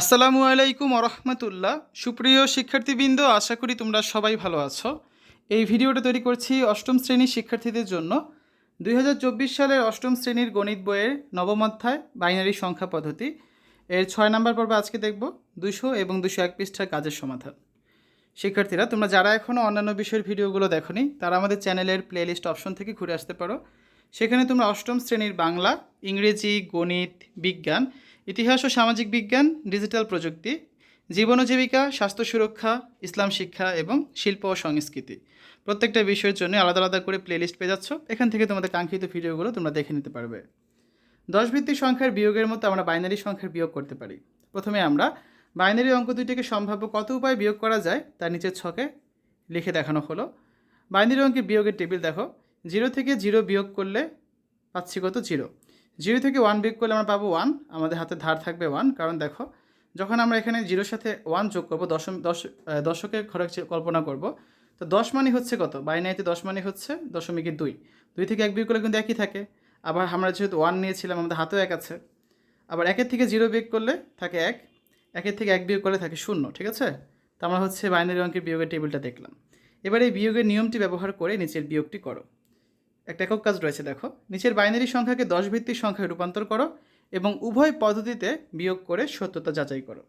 আসসালামু আলাইকুম আরহামতুল্লাহ সুপ্রিয় শিক্ষার্থীবৃন্দ, আশা করি তোমরা সবাই ভালো আছো। এই ভিডিওটা তৈরি করছি অষ্টম শ্রেণির শিক্ষার্থীদের জন্য। দুই হাজার চব্বিশ সালের অষ্টম শ্রেণির গণিত বইয়ের নবম অধ্যায়, বাইনারি সংখ্যা পদ্ধতি। এর ছয় নম্বর পর্ব আজকে দেখব দুশো এবং দুশো এক পৃষ্ঠার কাজের সমাধান। শিক্ষার্থীরা, তোমরা যারা এখনও অন্যান্য বিষয়ের ভিডিওগুলো দেখোনি, তারা আমাদের চ্যানেলের প্লেলিস্ট অপশন থেকে ঘুরে আসতে পারো। সেখানে তোমরা অষ্টম শ্রেণির বাংলা, ইংরেজি, গণিত, বিজ্ঞান ইতিহাস ও সামাজিক বিজ্ঞান, ডিজিটাল প্রযুক্তি, জীবন ও জীবিকা, স্বাস্থ্য সুরক্ষা, ইসলাম শিক্ষা এবং শিল্প ও সংস্কৃতি। প্রত্যেকটা বিষয়ের জন্য আলাদা আলাদা করে প্লেলিস্ট পেয়ে যাচ্ছ। এখান থেকে তোমাদের কাঙ্ক্ষিত ভিডিওগুলো তোমরা দেখে নিতে পারবে। দশ ভিত্তিক সংখ্যার বিয়োগের মতো আমরা বাইনারি সংখ্যার বিয়োগ করতে পারি। প্রথমে আমরা বাইনারি অঙ্ক দুইটিকে সম্ভাব্য কত উপায় বিয়োগ করা যায়, তার নিচের ছকে লিখে দেখানো হলো। বাইনারি অঙ্কের বিয়োগের টেবিল দেখো। জিরো থেকে জিরো বিয়োগ করলে পাচ্ছি কত? জিরো জিরো থেকে ওয়ান বিয়োগ করলে আমরা পাবো ওয়ান আমাদের হাতে ধার থাকবে ওয়ান কারণ দেখো, যখন আমরা এখানে জিরোর সাথে ওয়ান যোগ করব, দশম দশ দশকের খরচ কল্পনা করব, তো দশ মানে হচ্ছে কত? বাইনারিতে দশ মানে হচ্ছে দশমিকে দুই। দুই থেকে এক বিয়োগ করলে কিন্তু একই থাকে। আবার আমরা যেহেতু ওয়ান নিয়েছিলাম, আমাদের হাতেও এক আছে। আবার একের থেকে জিরো বিয়োগ করলে থাকে এক, একের থেকে এক বিয়োগ করলে থাকে শূন্য, ঠিক আছে? তো আমরা হচ্ছে বাইনারি অঙ্কের বিয়োগের টেবিলটা দেখলাম। এবার এই বিয়োগের নিয়মটি ব্যবহার করে নিচের বিয়োগটি করো। একটা একক কাজ রয়েছে, দেখো। নিচের বাইনারি সংখ্যাকে দশ ভিত্তিক সংখ্যায় রূপান্তর করো এবং উভয় পদ্ধতিতে বিয়োগ করে সত্যতা যাচাই করো।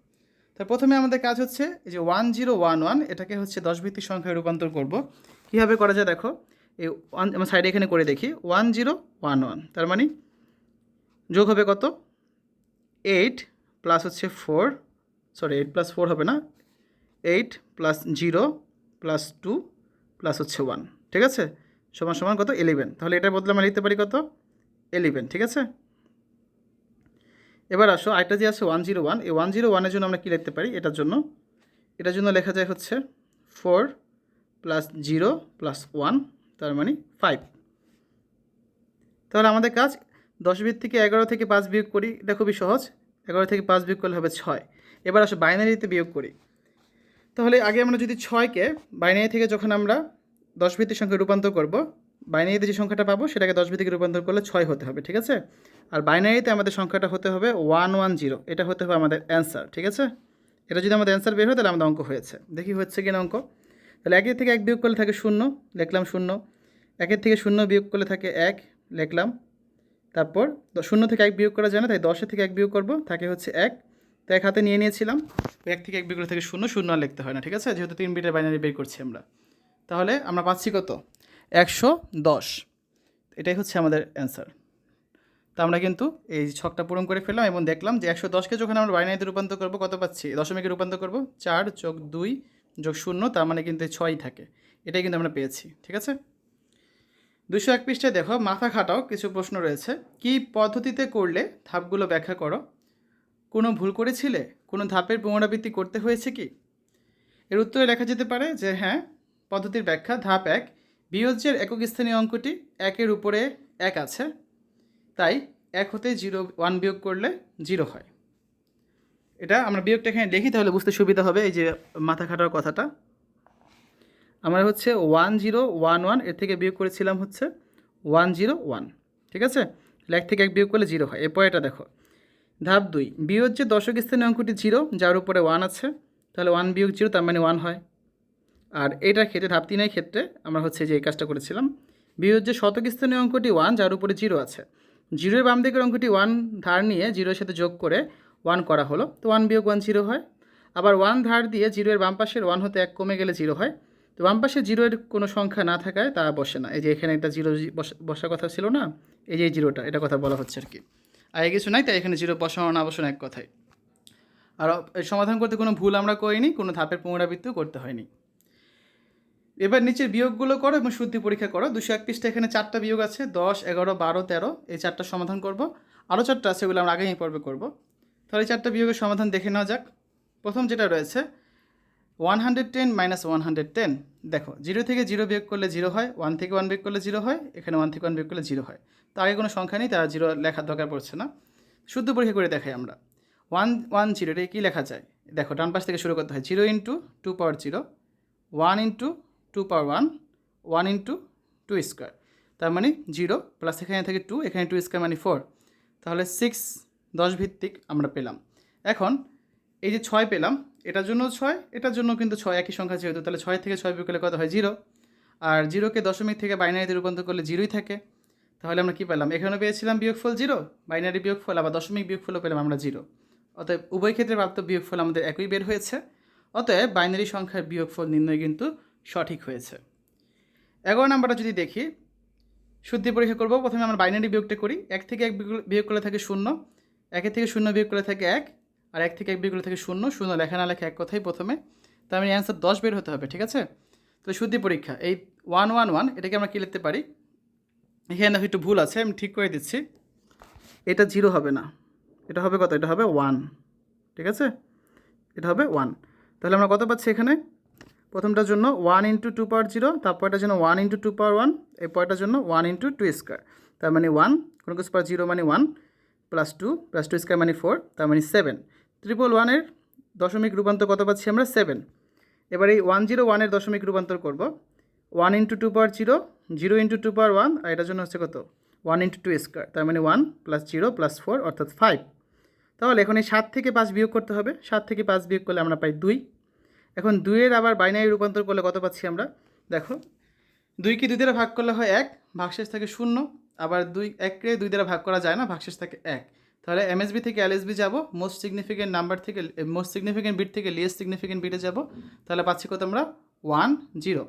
তা প্রথমে আমাদের কাজ হচ্ছে এই যে ওয়ান জিরো ওয়ান ওয়ান, এটাকে হচ্ছে দশ ভিত্তিক সংখ্যায় রূপান্তর করব। কীভাবে করা যায়, দেখো, এই ওয়ান, আমার সাইডে এখানে করে দেখি। ওয়ান জিরো ওয়ান ওয়ান, তার মানে যোগ হবে কত? এইট প্লাস হচ্ছে four, sorry, eight plus four হবে না। Eight plus zero plus two plus হচ্ছে ওয়ান, ঠিক আছে? সমান সমান কত? এলিভেন তাহলে এটার বদলে আমরা লিখতে পারি কত? এলিভেন ঠিক আছে? এবার আসো, আরেকটা যে আছে ওয়ান জিরো ওয়ান এই ওয়ান জিরো ওয়ানের জন্য আমরা কী লিখতে পারি? এটার জন্য। এটার জন্য লেখা যায় হচ্ছে four plus zero plus one তার মানে ফাইভ তাহলে আমাদের কাজ, দশ বিয়োগ থেকে এগারো থেকে পাঁচ বিয়োগ করি, এটা খুবই সহজ। এগারো থেকে পাঁচ বিয়োগ করলে হবে ছয়। এবার আসো বাইনারিতে বিয়োগ করি। তাহলে আগে আমরা যদি ছয়কে বাইনারি থেকে যখন আমরা দশ ভিত্তিক সংখ্যায় রূপান্তর করব। বাইনারিতে যে সংখ্যাটা পাবো, সেটাকে দশ ভিত্তিকে রূপান্তর করলে ছয় হতে হবে, ঠিক আছে? আর বাইনারিতে আমাদের সংখ্যাটা হতে হবে ওয়ান ওয়ান জিরো, এটা হতে হবে আমাদের অ্যান্সার, ঠিক আছে? এটা যদি আমাদের অ্যান্সার বের হয়, তাহলে আমাদের অঙ্ক হয়েছে। দেখি হচ্ছে কিনা অঙ্ক। তাহলে একের থেকে এক বিয়োগ করলে থাকে শূন্য, লিখলাম শূন্য। একের থেকে শূন্য বিয়োগ করলে থাকে এক, লিখলাম। তারপর শূন্য থেকে এক বিয়োগ করা যায় না, তাই দশের থেকে এক বিয়োগ করব, থাকে হচ্ছে এক। তো এক হাতে নিয়ে নিয়েছিলাম, এক থেকে এক বিয়োগ থেকে শূন্য শূন্য আর লিখতে হয় না, ঠিক আছে? যেহেতু তিন বিটের বাইনারি বের করছি আমরা। তাহলে আমরা পাচ্ছি কত? একশো দশ। এটাই হচ্ছে আমাদের অ্যান্সার তা আমরা কিন্তু এই ছকটা পূরণ করে ফেললাম এবং দেখলাম যে একশো দশকে যখন আমরা বাইনারিতে রূপান্তর করব, কত পাচ্ছি? দশমিকে রূপান্তর করব, চার যোগ দুই যোগ শূন্য, তার মানে কিন্তু ছয়ই থাকে। এটাই কিন্তু আমরা পেয়েছি, ঠিক আছে? দুশো এক পৃষ্ঠায় দেখো, মাথা খাটাও কিছু প্রশ্ন রয়েছে। কি পদ্ধতিতে করলে ধাপগুলো ব্যাখ্যা করো? কোনো ভুল করেছিলে? কোনো ধাপের পুনরাবৃত্তি করতে হয়েছে কি? এর উত্তরে লেখা যেতে পারে যে হ্যাঁ পদ্ধতির ব্যাখ্যা, ধাপ এক, বিয়োজ্যের একক স্থানীয় অঙ্কটি একের উপরে এক আছে, তাই এক হতে জিরো, ওয়ান বিয়োগ করলে জিরো হয়। এটা আমরা বিয়োগটা এখানে লিখি, তাহলে বুঝতে সুবিধা হবে এই যে মাথা খাটার কথাটা। আমরা হচ্ছে ওয়ান জিরো, ওয়ান ওয়ান, এর থেকে বিয়োগ করেছিলাম হচ্ছে ওয়ান জিরো, ওয়ান, ঠিক আছে? এক থেকে এক বিয়োগ করলে জিরো হয়। এরপর এটা দেখো। ধাপ দুই বিয়োগ যে দশক স্থানীয় অঙ্কটি জিরো, যার উপরে ওয়ান আছে, তাহলে ওয়ান বিয়োগ জিরো, তার মানে ওয়ান হয়। আর এটার ক্ষেত্রে ধাপ তিনের ক্ষেত্রে আমরা হচ্ছে যে এই কাজটা করেছিলাম। বিয়োগ যে শতক স্থানীয় অঙ্কটি ওয়ান যার উপরে জিরো আছে। জিরোর বাম দিকের অঙ্কটি ওয়ান ধার নিয়ে জিরোর সাথে যোগ করে ওয়ান করা হলো। তো ওয়ান বিয়োগ ওয়ান জিরো হয়। আবার ওয়ান ধার দিয়ে জিরোর বাম পাশের ওয়ান হতে এক কমে গেলে জিরো হয়। তো বাম পাশে জিরোর কোনো সংখ্যা না থাকায় তা বসে না। এই যে এখানে একটা জিরো বসার কথা ছিল না? এই যে জিরোটা এটা কথা বলা হচ্ছে আর কি। আগে কিছু নাই, তাই এখানে জিরো বসানো না বসানো এক কথাই। আর সমাধান করতে কোনো ভুল আমরা করিনি, কোনো ধাপের পুনরাবৃত্তিও করতে হয়নি। এবার নিচের বিয়োগগুলো করো এবং শুদ্ধি পরীক্ষা করো। দুশো এক পৃষ্ঠা এখানে চারটা বিয়োগ আছে, দশ, এগারো, বারো, তেরো, এই চারটা সমাধান করব। আরও চারটা আছে সেগুলো আমরা আগামী পর্বে করব। তাহলে এই চারটা বিয়োগের সমাধান দেখে নেওয়া যাক। প্রথম যেটা রয়েছে one hundred ten minus one hundred ten দেখো জিরো থেকে জিরো বিয়োগ করলে জিরো হয় ওয়ান থেকে ওয়ান বিয়োগ করলে জিরো হয়, এখানে ওয়ান থেকে ওয়ান বিয়োগ করলে জিরো হয়। তো আগে কোনো সংখ্যা নেই, তারা জিরো লেখার দরকার পড়ছে না। শুদ্ধ পরীক্ষা করে দেখাই আমরা। ওয়ান ওয়ান জিরো কী লেখা যায়? দেখো, ডান পাশ থেকে শুরু করতে হয় zero into two power zero one into two power one one into two square তার মানে জিরো প্লাস এখানে থেকে টু এখানে টু স্কোয়ার মানে ফোর তাহলে সিক্স দশ ভিত্তিক আমরা পেলাম। এখন এই যে ছয় পেলাম, এটার জন্য ছয়, এটার জন্য কিন্তু ছয়, একই সংখ্যা যেহেতু, তাহলে ছয় থেকে ছয় বিয়োগ করলে কত হয় জিরো আর জিরোকে দশমিক থেকে বাইনারিতে রূপান্তর করলে জিরোই থাকে। তাহলে আমরা কী পেলাম? এখানে পেয়েছিলাম বিয়োগফল জিরো বাইনারি বিয়োগফল, আবার দশমিক বিয়োগফলও পেলাম আমরা জিরো অতএব উভয় ক্ষেত্রে প্রাপ্ত বিয়োগফল আমাদের একই বের হয়েছে। অতএব বাইনারি সংখ্যার বিয়োগফল নির্ণয় কিন্তু সঠিক হয়েছে। এগারো নাম্বারটা যদি দেখি, শুদ্ধি পরীক্ষা করব। প্রথমে আমরা বাইনারি বিয়োগটা করি। এক থেকে এক বিয়োগ- করলে থাকে শূন্য। একের থেকে শূন্য বিয়োগ করলে থাকে এক। আর এক থেকে এক বিয়োগ করলে থাকে শূন্য। শূন্য লেখা না লেখা এক কথাই প্রথমে। তার মানে অ্যান্সার দশ বের হতে হবে, ঠিক আছে? তো শুদ্ধি পরীক্ষা, এই ওয়ান ওয়ান ওয়ান এটাকে আমরা কী লিখতে পারি? এখানে একটু ভুল আছে, আমি ঠিক করে দিচ্ছি। এটা জিরো হবে না। এটা হবে কত? এটা হবে ওয়ান ঠিক আছে? এটা হবে ওয়ান তাহলে আমরা কত পাচ্ছি এখানে? প্রথমটার জন্য one into two power zero তারপরটার জন্য one into two power one এই পরটার জন্য ওয়ান ইন্টু টু স্কোয়ার তার মানে ওয়ান কোনো কিছু পাওয়ার জিরো মানে one plus two plus two square মানে ফোর তার মানে সেভেন ট্রিপল ওয়ানের দশমিক রূপান্তর কত পাচ্ছি আমরা? সেভেন এবার এই ওয়ান জিরো ওয়ানের দশমিক রূপান্তর করব। One into two power zero zero into two power one আর এটার জন্য হচ্ছে কত? ওয়ান ইন্টু টু স্কোয়ার তার মানে one plus zero plus four অর্থাৎ ফাইভ তাহলে এখন এই সাত থেকে পাঁচ বিয়োগ করতে হবে। সাত থেকে পাঁচ বিয়োগ করলে আমরা পাই দুই। এখন দুইয়ের আবার বাইনারি রূপান্তর করলে কত পাচ্ছি আমরা? দেখো, দুইকে দুই দ্বারা ভাগ করলে হয় এক, ভাগশেষ থাকে শূন্য, আবার দুই, এককে দুই দ্বারা ভাগ করা যায় না, ভাগশেষ থাকে এক। তাহলে এমএসবি থেকে এলএসবি যাব মোস্ট সিগনিফিকেন্ট নাম্বার থেকে মোস্ট সিগনিফিকেন্ট বিট থেকে লিয়েস্ট সিগনিফিকেন্ট বিটে যাব, তাহলে পাচ্ছি কত আমরা? ওয়ান জিরো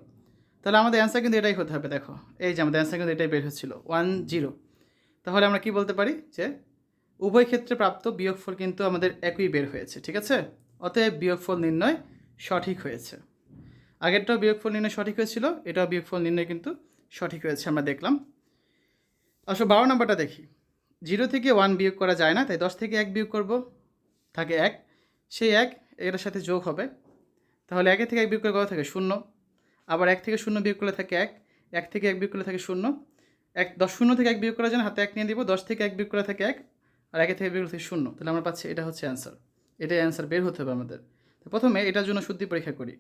তাহলে আমাদের অ্যান্সার কিন্তু এটাই হতে হবে, দেখো। এই যে আমাদের অ্যান্সার কিন্তু এটাই বের হচ্ছিল ওয়ান জিরো তাহলে আমরা কি বলতে পারি? যে উভয় ক্ষেত্রে প্রাপ্ত বিয়োগফল কিন্তু আমাদের একই বের হয়েছে, ঠিক আছে? অতএব বিয়োগফল নির্ণয় সঠিক হয়েছে। আগেরটাও বিয়োগফল নির্ণয় সঠিক হয়েছিল, এটাও বিয়োগফল নির্ণয় কিন্তু সঠিক হয়েছে, আমরা দেখলাম। আসলে বারো নম্বরটা দেখি। জিরো থেকে ওয়ান বিয়োগ করা যায় না, তাই দশ থেকে এক বিয়োগ করব, থাকে এক। সেই এক, এটার সাথে যোগ হবে। তাহলে একের থেকে এক বিয়োগ করে কত থাকে শূন্য। আবার এক থেকে শূন্য বিয়োগ করলে থাকে এক। এক থেকে এক বিয়োগ করলে থাকে শূন্য। এক, দশ, শূন্য থেকে এক বিয়োগ করা যায় হাতে এক নিয়ে দিব দশ থেকে এক বিয়োগ করে থাকে এক। আর একে থেকে বিয়োগ থাকে শূন্য। তাহলে আমরা পাচ্ছি, এটা হচ্ছে অ্যান্সার। এটাই অ্যান্সার বের হতে হবে আমাদের। প্রথমে এটার জন্য শুদ্ধি পরীক্ষা করি।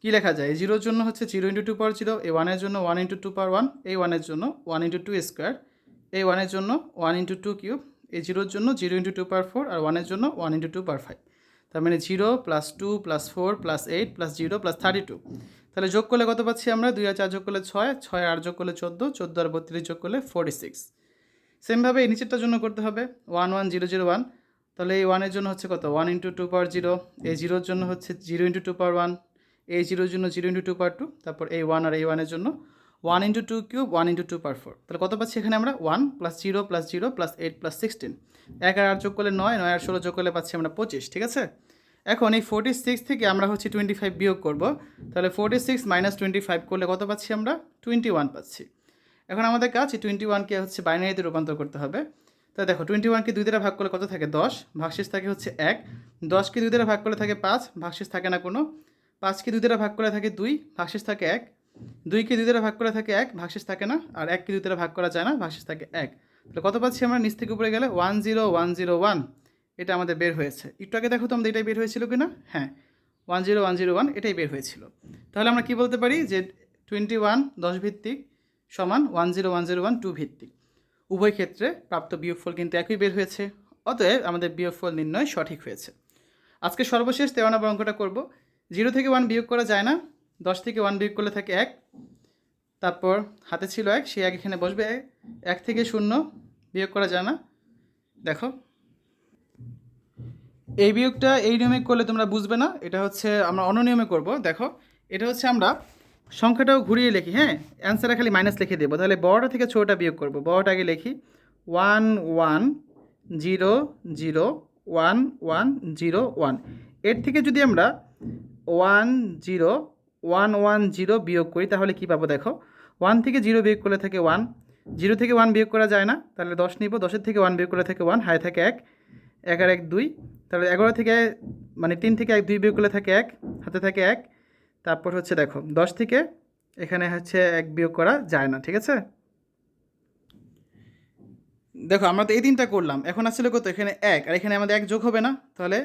কী লেখা যায়? জিরোর জন্য হচ্ছে zero into two power zero এই ওয়ানের জন্য one into two power one এই ওয়ানের জন্য ওয়ান ইন্টু টু স্কোয়ার এই ওয়ানের জন্য ওয়ান ইন্টু টু কিউব এই জিরোর জন্য zero into two power four আর ওয়ানের জন্য one into two power five তার মানে zero plus two plus four plus eight plus zero plus thirty two তাহলে যোগ করলে কত পাচ্ছি আমরা? দুই আর চার যোগ করলে ছয় ছয় আর যোগ করলে চোদ্দ চোদ্দ আর বত্রিশ যোগ করলে ফোর্টি সিক্স সেমভাবে এই নিচেরটার জন্য করতে হবে। One one zero zero one তাহলে এই ওয়ানের জন্য হচ্ছে কত? One into two power zero এই জিরোর জন্য হচ্ছে zero into two power one এই জিরোর জন্য zero into two power two তারপর এই ওয়ান আর এই ওয়ানের জন্য one into two cube one into two power four তাহলে কত পাচ্ছি এখানে আমরা? One plus zero plus zero plus eight plus sixteen এক আর আট যোগ করলে নয় নয় আর ষোলো যোগ করলে পাচ্ছি আমরা পঁচিশ, ঠিক আছে? এখন এই ফোর্টি সিক্স থেকে আমরা হচ্ছে টোয়েন্টি ফাইভ বিয়োগ করব। তাহলে forty six minus twenty five করলে কত পাচ্ছি আমরা? টোয়েন্টি ওয়ান পাচ্ছি। এখন আমাদের কাছে টোয়েন্টি ওয়ানকে হচ্ছে বাইনারিতে রূপান্তর করতে হবে। তো দেখো টোয়েন্টি ওয়ানকে দুই দ্বারা ভাগ করলে কত থাকে? দশ। ভাগশেষ থাকে হচ্ছে এক। দশকে দুই দ্বারা ভাগ করলে থাকে পাঁচ। ভাগশেষ থাকে না কোনো। পাঁচকে দুই দ্বারা ভাগ করলে থাকে দুই। ভাগশেষ থাকে এক। দুইকে দুই দ্বারা ভাগ করে থাকে এক। ভাগশেষ থাকে না। আর এককে দুই দ্বারা ভাগ করা যায় না। ভাগশেষ থাকে এক। তাহলে কত পাচ্ছি আমরা? নিচ থেকে উপরে গেলে one zero one zero one এটা আমাদের বের হয়েছে। একটু আগে দেখো তো আমাদের এটাই বের হয়েছিল কি না হ্যাঁ। One zero one zero one এটাই বের হয়েছিল। তাহলে আমরা কি বলতে পারি? যে টোয়েন্টি ওয়ান দশ ভিত্তিক সমান one zero one zero one two ভিত্তিক। উভয় ক্ষেত্রে প্রাপ্ত বিয়োগফল কিন্তু একই বের হয়েছে, অতএব আমাদের বিয়োগফল নির্ণয় সঠিক হয়েছে। আজকে সর্বশেষ তেরো নম্বর অঙ্কটা করব। জিরো থেকে ওয়ান বিয়োগ করা যায় না, দশ থেকে ওয়ান বিয়োগ করলে থাকে এক, তারপর হাতে ছিল এক সে এক এখানে বসবে এক থেকে শূন্য বিয়োগ করা যায় না। দেখো, এই বিয়োগটা এই নিয়মে করলে তোমরা বুঝবে না, এটা হচ্ছে আমরা অন্য নিয়মে করব। দেখো, এটা হচ্ছে আমরা সংখ্যাটাও ঘুরিয়ে লিখি হ্যাঁ? অ্যান্সারে খালি মাইনাস লিখে দেবো। তাহলে বড়টা থেকে ছোটোটা বিয়োগ করব। বড়টা আগে লিখি। One one zero zero one one zero ওয়ানের থেকে যদি আমরা one zero one one zero বিয়োগ করি, তাহলে কী পাবো দেখো? ওয়ান থেকে জিরো বিয়োগ করলে থাকে ওয়ান জিরো থেকে ওয়ান বিয়োগ করা যায় না। তাহলে দশ নিব। দশের থেকে ওয়ান বিয়োগ করলে থাকে ওয়ান হাই থাকে এক। আর এক দুই। তাহলে এগারো থেকে মানে তিন থেকে এক দুই বিয়োগ করলে থাকে এক। হাতে থাকে এক। তারপর হচ্ছে দেখো, দশ থেকে এখানে হচ্ছে এক বিয়োগ করা যায় না, ঠিক আছে? দেখো, আমরা তো এই তিনটা করলাম, এখন আসলে কত? এখানে এক, আর এখানে আমাদের এক যোগ হবে না? তাহলে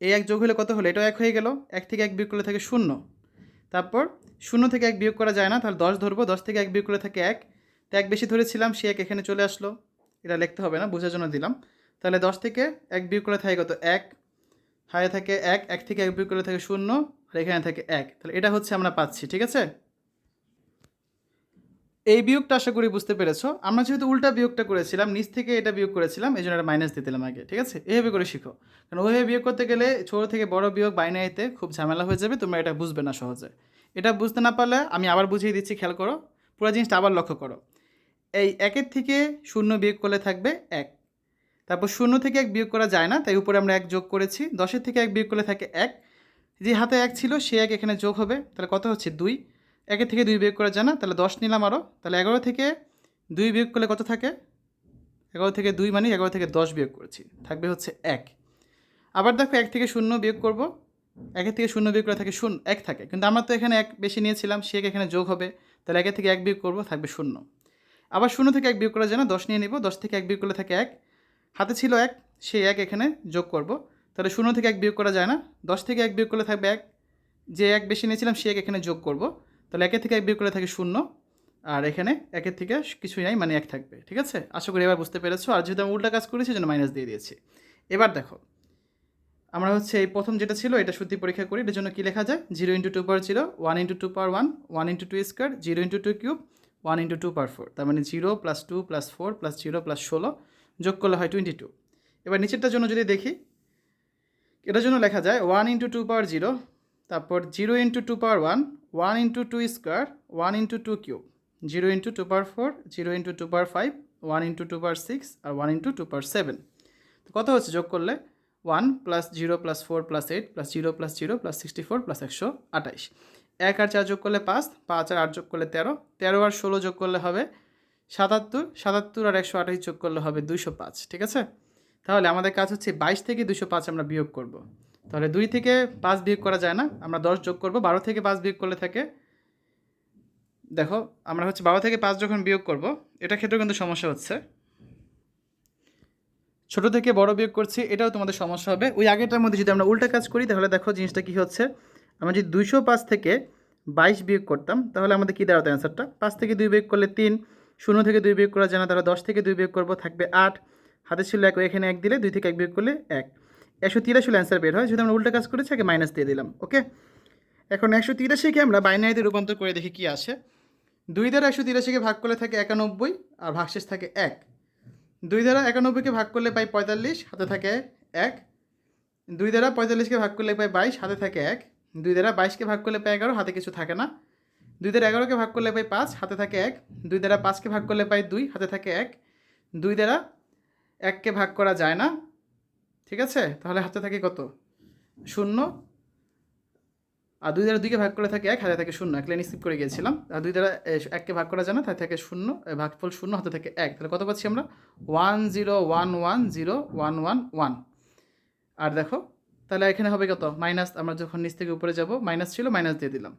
এই এক যোগ হলে কত হলো? এটাও এক হয়ে গেল, এক থেকে এক বিয়োগ করলে থাকে শূন্য। তারপর শূন্য থেকে এক বিয়োগ করা যায় না, তাহলে দশ ধরবো, দশ থেকে এক বিয়োগ করলে থাকে এক। তো এক বেশি ধরেছিলাম, সে এক এখানে চলে আসলো। এটা লিখতে হবে না, বোঝার জন্য দিলাম। তাহলে দশ থেকে এক বিয়োগ করলে থাকে কত? এক। হাতে থাকে এক এক থেকে এক বিয়োগ করলে থাকে শূন্য। আর এখানে থাকে এক। তাহলে এটা হচ্ছে আমরা পাচ্ছি, ঠিক আছে? এই বিয়োগটা আশা করি বুঝতে পেরেছ। আমরা যেহেতু উল্টা বিয়োগটা করেছিলাম, নিচ থেকে এটা বিয়োগ করেছিলাম এই জন্য এটা মাইনাস দিলাম আগে, ঠিক আছে? এইভাবে করে শিখো। কারণ ওইভাবে বিয়োগ করতে গেলে ছোটো থেকে বড় বিয়োগ বাইনারিতে খুব ঝামেলা হয়ে যাবে, তোমরা এটা বুঝবে না সহজে। এটা বুঝতে না পারলে আমি আবার বুঝিয়ে দিচ্ছি, খেয়াল করো। পুরো জিনিসটা আবার লক্ষ্য করো। এই একের থেকে শূন্য বিয়োগ করলে থাকবে এক। তারপর শূন্য থেকে এক বিয়োগ করা যায় না, তাই উপরে আমরা এক যোগ করেছি। দশের থেকে এক বিয়োগ করলে থাকে এক। যে হাতে এক ছিল, সে এক এখানে যোগ হবে। তাহলে কত হচ্ছে? দুই। একের থেকে দুই বিয়োগ করা যায় না, তাহলে দশ নিলাম আরও তাহলে এগারো থেকে দুই বিয়োগ করলে কত থাকে? এগারো থেকে দুই মানে এগারো থেকে দশ বিয়োগ করেছি। থাকবে হচ্ছে এক। আবার দেখো এক থেকে শূন্য বিয়োগ করব। একের থেকে শূন্য বিয়োগ করে থাকে শূন্য, এক থাকে। কিন্তু আমরা তো এখানে এক বেশি নিয়েছিলাম, সে এক এখানে যোগ হবে। তাহলে একের থেকে এক বিয়োগ করব, থাকবে শূন্য। আবার শূন্য থেকে এক বিয়োগ করা যায় না, দশ নিয়ে নিব। দশ থেকে এক বিয়োগ করলে থাকে এক। হাতে ছিল এক সেই এক এখানে যোগ করব। তাহলে শূন্য থেকে এক বিয়োগ করা যায় না। দশ থেকে এক বিয়োগ করলে থাকবে এক। যে এক বেশি নিয়েছিলাম, সে এক এখানে যোগ করব। তাহলে একের থেকে এক বিয়োগ করলে থাকে শূন্য। আর এখানে একের থেকে কিছুই নাই মানে এক থাকবে। ঠিক আছে? আশা করি এবার বুঝতে পেরেছ। আর যেহেতু আমি উল্টা কাজ করেছি জন্য মাইনাস দিয়ে দিয়েছি। এবার দেখো, আমরা হচ্ছে এই প্রথম যেটা ছিল, এটা সত্যি পরীক্ষা করি। এটার জন্য কী লেখা যায়? Zero into two power zero one into two power one one into two square zero into two cube one into two power four তার মানে zero plus two plus four plus zero plus ষোলো যোগ করলে হয় twenty two এবার নিচেরটার জন্য যদি দেখি এটার জন্য লেখা যায় one into two power zero তারপর zero into two power one one into two square one into two cube zero into two power four zero into two power five one into two power six আর one into two power seven তো কত হচ্ছে যোগ করলে? One plus zero plus four plus eight plus zero plus zero plus sixty four plus একশো আঠাইশ। এক আর চার যোগ করলে পাঁচ পাঁচ আর আট যোগ করলে তেরো তেরো আর ষোলো যোগ করলে হবে সাতাত্তর সাতাত্তর আর একশো আঠাশ যোগ করলে হবে দুইশো পাঁচ, ঠিক আছে? তাহলে আমাদের কাজ হচ্ছে বাইশ থেকে দুশো পাঁচ আমরা বিয়োগ করব। তাহলে দুই থেকে পাঁচ বিয়োগ করা যায় না, আমরা দশ যোগ করব, বারো থেকে পাঁচ বিয়োগ করলে থাকে, দেখো, আমরা হচ্ছে বারো থেকে পাঁচ যখন বিয়োগ করব, এটা ক্ষেত্রেও কিন্তু সমস্যা হচ্ছে। ছোট থেকে বড় বিয়োগ করছি, এটাও তোমাদের সমস্যা হবে। ওই আগেটার মধ্যে যদি আমরা উল্টা কাজ করি, তাহলে দেখো জিনিসটা কী হচ্ছে, আমরা যদি দুইশো পাঁচ থেকে বাইশ বিয়োগ করতাম, তাহলে আমাদের কী দাঁড়াতো অ্যান্সারটা পাঁচ থেকে দুই বিয়োগ করলে তিন, শূন্য থেকে দুই বিয়োগ করা যায় না, তাহলে দশ থেকে দুই বিয়োগ করব, থাকবে আট। হাতে ছিল এক, এখানে এক দিলে দুই থেকে এক বিয়োগ করলে এক। একশো তিরাশি অ্যান্সার বের হয় যদি আমরা উল্টা কাজ করেছি, আগে মাইনাস দিয়ে দিলাম ওকে এখন একশো তিরাশিকে আমরা বাইনারিতে রূপান্তর করে দেখি কী আসে। দুই দ্বারা একশো তিরাশিকে ভাগ করলে থাকে একানব্বই, আর ভাগশেষ থাকে এক। দুই দ্বারা একানব্বইকে ভাগ করলে পাই পঁয়তাল্লিশ, হাতে থাকে এক। দুই দ্বারা পঁয়তাল্লিশকে ভাগ করলে পাই বাইশ, হাতে থাকে এক। দুই দ্বারা বাইশকে ভাগ করলে পাই এগারো, হাতে কিছু থাকে না। দুই দ্বারা এগারোকে ভাগ করলে পাই পাঁচ, হাতে থাকে এক। দুই দ্বারা পাঁচকে ভাগ করলে পাই দুই, হাতে থাকে এক। দুই দ্বারা এককে ভাগ করা যায় না, ঠিক আছে? তাহলে হাতে থাকে কত? শূন্য। আর দুই দ্বারা দুইকে ভাগ করে থাকে এক, হাতে থাকে শূন্য। এক লাইন স্কিপ করে গিয়েছিলাম। আর দুই দ্বারা এককে ভাগ করা যায় না তাই থাকে শূন্য। ভাগফল শূন্য, হাতে থাকে এক। তাহলে কত পাচ্ছি আমরা? One zero one one zero one one one. আর দেখো, তাহলে এখানে হবে কত? মাইনাস, আমরা যখন নিচ থেকে উপরে যাব, মাইনাস ছিল, মাইনাস দিয়ে দিলাম।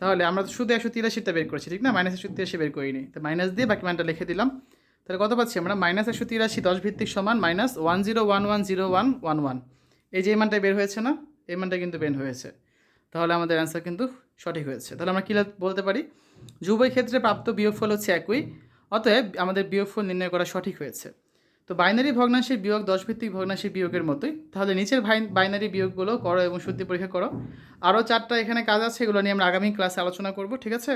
তাহলে আমরা তো শুধু একশো তিরাশিটা বের করেছি, ঠিক না? মাইনাস একশো তিরাশি বের করিনি। তো মাইনাস দিয়ে বাকি মানটা লিখে দিলাম। তাহলে কত পাচ্ছি আমরা? মাইনাস একশো তিরাশি, দশ ভিত্তিক সমান minus one zero one one zero one one one. এই যে মানটা বের হয়েছে না? এই মানটা কিন্তু বের হয়েছে। তাহলে আমাদের অ্যান্সার কিন্তু সঠিক হয়েছে। তাহলে আমরা কী বলতে পারি? যে উভয় ক্ষেত্রে প্রাপ্ত বিয়োগফল হচ্ছে একই, অতএব আমাদের বিয়োগফল নির্ণয় করা সঠিক হয়েছে। তো বাইনারি ভগ্নাংশের বিয়োগ, দশ ভিত্তিক ভগ্নাংশের বিয়োগের মতোই। তাহলে নিচের বাইনারি বিয়োগগুলো করো এবং শুদ্ধি পরীক্ষা করো। আরও চারটা এখানে কাজ আছে, এগুলো নিয়ে আমরা আগামী ক্লাসে আলোচনা করব, ঠিক আছে?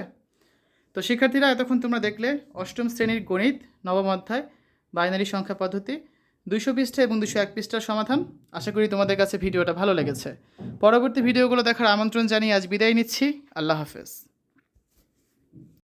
তো শিক্ষার্থীরা এতক্ষণ তোমরা দেখলে অষ্টম শ্রেণির গণিত, নবম অধ্যায়, বাইনারি সংখ্যা পদ্ধতি দুশো পৃষ্ঠা এবং দুশো এক পৃষ্ঠার সমাধান। আশা করি তোমাদের কাছে ভিডিওটা ভালো লেগেছে। পরবর্তী ভিডিওগুলো দেখার আমন্ত্রণ জানিয়ে আজ বিদায় নিচ্ছি। আল্লাহ হাফেজ।